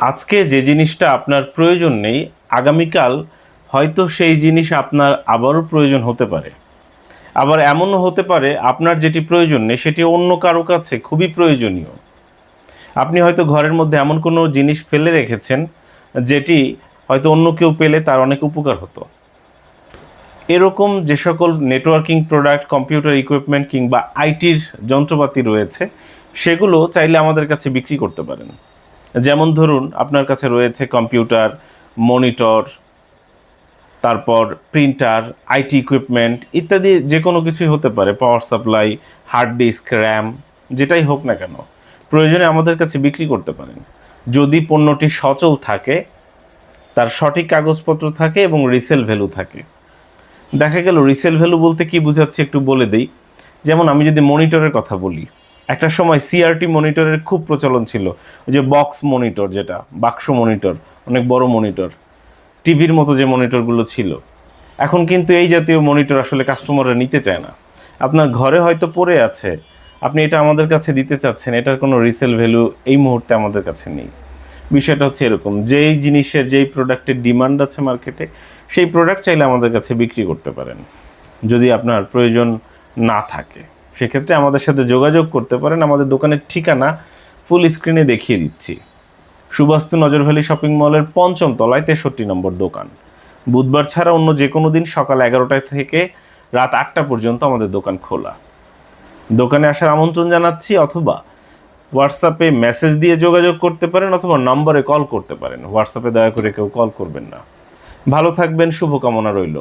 আজকে যে জিনিসটা আপনার প্রয়োজন নেই, আগামীকাল হয়তো সেই জিনিস আপনার আবারও প্রয়োজন হতে পারে। আবার এমনও হতে পারে, আপনার যেটি প্রয়োজন নেই, সেটি অন্য কারও কাছে খুবই প্রয়োজনীয়। আপনি হয়তো ঘরের মধ্যে এমন কোনো জিনিস ফেলে রেখেছেন, যেটি হয়তো অন্য কেউ পেলে তার অনেক উপকার হতো। এরকম যে সকল নেটওয়ার্কিং প্রোডাক্ট, কম্পিউটার ইকুইপমেন্ট কিংবা আইটির যন্ত্রপাতি রয়েছে, সেগুলো চাইলে আমাদের কাছে বিক্রি করতে পারেন। যেমন ধরুন, আপনার কাছে রয়েছে কম্পিউটার, মনিটর, তারপর প্রিন্টার, আইটি ইকুইপমেন্ট ইত্যাদি যে কোনো কিছুই হতে পারে, power supply, hard disk, RAM, যেটাই হোক না কেন, প্রয়োজনে আমাদের কাছে বিক্রি করতে পারেন। যদি পণ্যটি সচল থাকে, তার সঠিক কাগজপত্র থাকে এবং রিসেল ভ্যালু থাকে। দেখা গেল রিসেল ভ্যালু বলতে কি বোঝাচ্ছে একটু বলে দিই। যেমন আমি যদি মনিটরের কথা বলি একটা সময় সিআরটি মনিটরের খুব প্রচলন ছিল। ওই যে বক্স মনিটর যেটা, বাক্স মনিটর অনেক বড় মনিটর টিভির মতো যে মনিটরগুলো ছিল। এখন কিন্তু এই জাতীয় মনিটর আসলে কাস্টমাররা নিতে চায় না। আপনার ঘরে হয়তো পড়ে আছে, আপনি এটা আমাদের কাছে দিতে চাচ্ছেন, এটার কোনো রিসেল ভ্যালু এই মুহূর্তে আমাদের কাছে নেই। বিষয়টা হচ্ছে এরকম, যেই জিনিসের, যেই প্রোডাক্টের ডিমান্ড আছে মার্কেটে সেই প্রোডাক্ট চাইলে আমাদের কাছে বিক্রি করতে পারেন। যদি আপনার প্রয়োজন না থাকে। সেক্ষেত্রে আমাদের সাথে যোগাযোগ করতে পারেন। আমাদের দোকানের ঠিকানা ফুল স্ক্রিনে দেখিয়ে দিচ্ছি। সুবাস্তু নজর ভ্যালি শপিং মলের পঞ্চম তলায় তেষট্টি নম্বর দোকান। বুধবার ছাড়া অন্য যে কোনো দিন সকাল এগারোটা থেকে রাত আটটা পর্যন্ত আমাদের দোকান খোলা। দোকানে আসার আমন্ত্রণ জানাচ্ছি অথবা হোয়াটসঅ্যাপে মেসেজ দিয়ে যোগাযোগ করতে পারেন অথবা নম্বরে কল করতে পারেন। হোয়াটসঅ্যাপে দয়া করে কেউ কল করবেন না। ভালো থাকবেন, শুভকামনা রইল।